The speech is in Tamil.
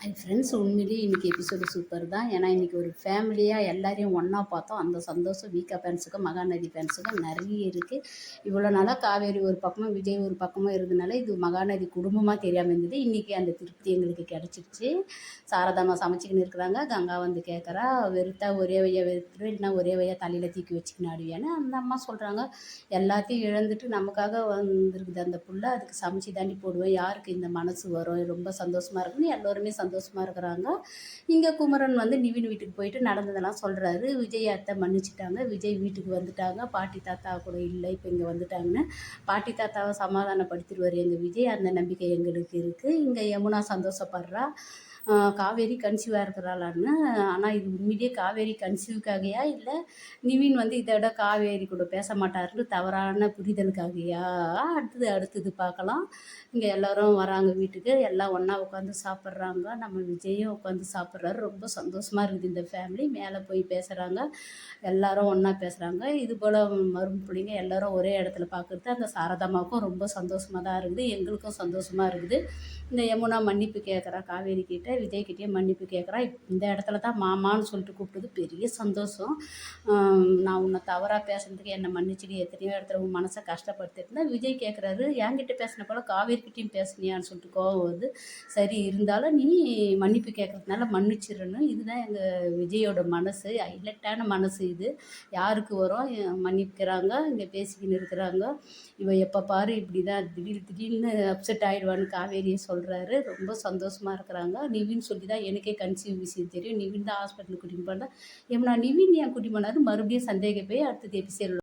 ஹை ஃப்ரெண்ட்ஸ் உண்மையிலேயே இன்றைக்கி எபிசோடு சூப்பர் தான். ஏன்னா இன்றைக்கி ஒரு ஃபேமிலியாக எல்லாரையும் ஒன்றா பார்த்தோம். அந்த சந்தோஷம் வீக்கா ஃபேன்ஸுக்கும் மகாநதி ஃபேன்ஸுக்கும் நிறைய இருக்குது இவ்வளோ நாளாக காவேரி ஒரு பக்கமும் விஜய் ஒரு பக்கமும் இருந்தனால இது மகாநதி குடும்பமாக தெரியாமல் இருந்தது. இன்றைக்கி அந்த திருப்தி எங்களுக்கு கிடச்சிருச்சு. சாரதாமா சமைச்சிக்கின்னு இருக்கிறாங்க. கங்கா வந்து கேட்குறா வெறுத்தா ஒரே வையா வெறுத்துரு இல்லைன்னா ஒரே வையா தலையில் தூக்கி வச்சுக்கின்னு ஆடுவியான்னு அந்த அம்மா சொல்கிறாங்க எல்லாத்தையும் இழந்துட்டு நமக்காக வந்திருக்குது அந்த புள்ள. அதுக்கு சமைச்சு தாண்டி போடுவேன். யாருக்கு இந்த மனசு வரும்? ரொம்ப சந்தோஷமாக இருக்குன்னு எல்லோருமே சந்தோஷமாக இருக்கிறாங்க. இங்கே குமரன் வந்து நிவின் வீட்டுக்கு போயிட்டு நடந்ததெல்லாம் சொல்கிறாரு விஜய் அத்தை மன்னிச்சிட்டாங்க. விஜய் வீட்டுக்கு வந்துட்டாங்க. பாட்டி தாத்தா கூட இல்லை இப்போ இங்கே வந்துட்டாங்கன்னு. பாட்டி தாத்தாவை சமாதானப்படுத்திடுவார் எங்கள் விஜய். அந்த நம்பிக்கை எங்களுக்கு இருக்குது இங்கே யமுனா சந்தோஷப்படுறா. காவேரி கன்சீவாக இருக்கிறாளான்னு. ஆனால் இது உண்மையிலேயே காவேரி கன்சீவுக்காகையா இல்லை நிவின் வந்து இதை விட காவேரி கூட பேச மாட்டாருன்னு தவறான புரிதலுக்காகயா? அடுத்தது அடுத்தது பார்க்கலாம். இங்கே எல்லோரும் வராங்க வீட்டுக்கு. எல்லாம் ஒன்றா உட்காந்து சாப்பிட்றாங்க. நம்ம விஜயும் உட்காந்து சாப்பிட்றாரு. ரொம்ப சந்தோஷமாக இருக்குது இந்த ஃபேமிலி மேலே போய் பேசுகிறாங்க எல்லாரும் ஒன்றா பேசுகிறாங்க இது போல் மரும பிள்ளைங்க எல்லோரும் ஒரே இடத்துல பார்க்குறது அந்த சாரதாமாவுக்கும் ரொம்ப சந்தோஷமாக தான் இருக்குது. எங்களுக்கும் சந்தோஷமாக இருக்குது. இந்த யமுனா மன்னிப்பு கேட்குறா காவேரி கிட்டே. விஜய்கிட்டயே மன்னிப்பு கேட்குறான் இந்த இடத்துல தான் மாமான்னு சொல்லிட்டு கூப்பிட்டது. பெரிய சந்தோஷம். நான் உன்னை தவறாக பேசுனதுக்கு என்னை மன்னிச்சுடி எத்தனையோ இடத்துல உன் மனசை கஷ்டப்படுத்திருந்தேன் விஜய் கேட்குறாரு. என்கிட்ட பேசின போல் காவேரிக்கிட்டையும் பேசுனியான்னு சொல்லிட்டு கோவம் வருது. சரி இருந்தாலும் நீ மன்னிப்பு கேட்குறதுனால மன்னிச்சிடணும் இதுதான் எங்கள் விஜயோட மனசு. ஹைலைட்டான மனசு இது. யாருக்கு வரும்? மன்னிக்கிறாங்க. இங்கே பேசிக்கின்னு இருக்கிறாங்க. இவன் எப்போ பாரு இப்படி தான் திடீர் திடீர்னு அப்செட் ஆகிடுவான்னு காவேரியை சொல்கிறாரு ரொம்ப சந்தோஷமாக இருக்கிறாங்க. நீ நிவின் சொல்லி தான் எனக்கே கன்சீவ் விஷயம் தெரியும். நிவின் தான் ஹாஸ்பிட்டலுக்கு கூட்டிகிட்டு போனேன் ஏன்னா நிவின் ஏன் கூட்டிகிட்டு போனாரு? மறுபடியும் சந்தேகம் போய் அடுத்தது எபிசோட்